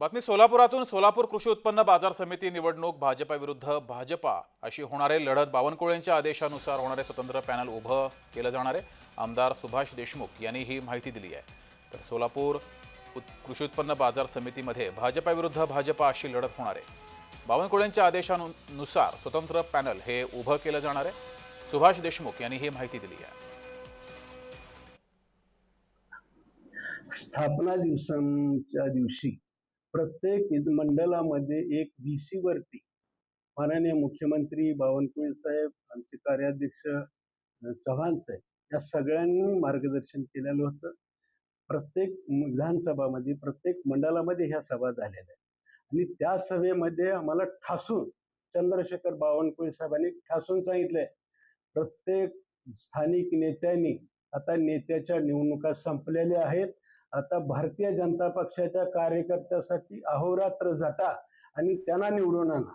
बातमी सोलापुरातून सोलापूर कृषी उत्पन्न बाजार समिती निवडणूक भाजपा विरुद्ध भाजपा. अशी होणारे लढत बावनकुळेंच्या आदेशानुसार होणारे स्वतंत्र पॅनल उभं केलं जाणार आहे. आमदार सुभाष देशमुख यांनी ही माहिती दिली आहे. तर सोलापूर कृषी उत्पन्न बाजार समितीमध्ये भाजपा विरुद्ध भाजपा अशी लढत होणार आहे. बावनकुळेंच्या आदेशानुसार स्वतंत्र पॅनल हे उभं केलं जाणार आहे. सुभाष देशमुख यांनी ही माहिती दिली आहे. स्थापना दिवसांच्या दिवशी प्रत्येक मंडळामध्ये एक बीसी वरती माननीय मुख्यमंत्री बावनकुळे साहेब आमचे कार्याध्यक्ष चव्हाण साहेब या सगळ्यांनी मार्गदर्शन केलेलं होतं. प्रत्येक विधानसभामध्ये प्रत्येक मंडळामध्ये ह्या सभा झालेल्या आहेत. आणि त्या सभेमध्ये आम्हाला ठासून चंद्रशेखर बावनकुळे साहेबांनी ठासून सांगितलंय प्रत्येक स्थानिक नेत्यांनी आता नेत्याच्या निवडणुका संपलेल्या आहेत. आता भारतीय जनता पक्षाच्या कार्यकर्त्यासाठी अहोरात्र झटा आणि त्यांना निवडून आणा.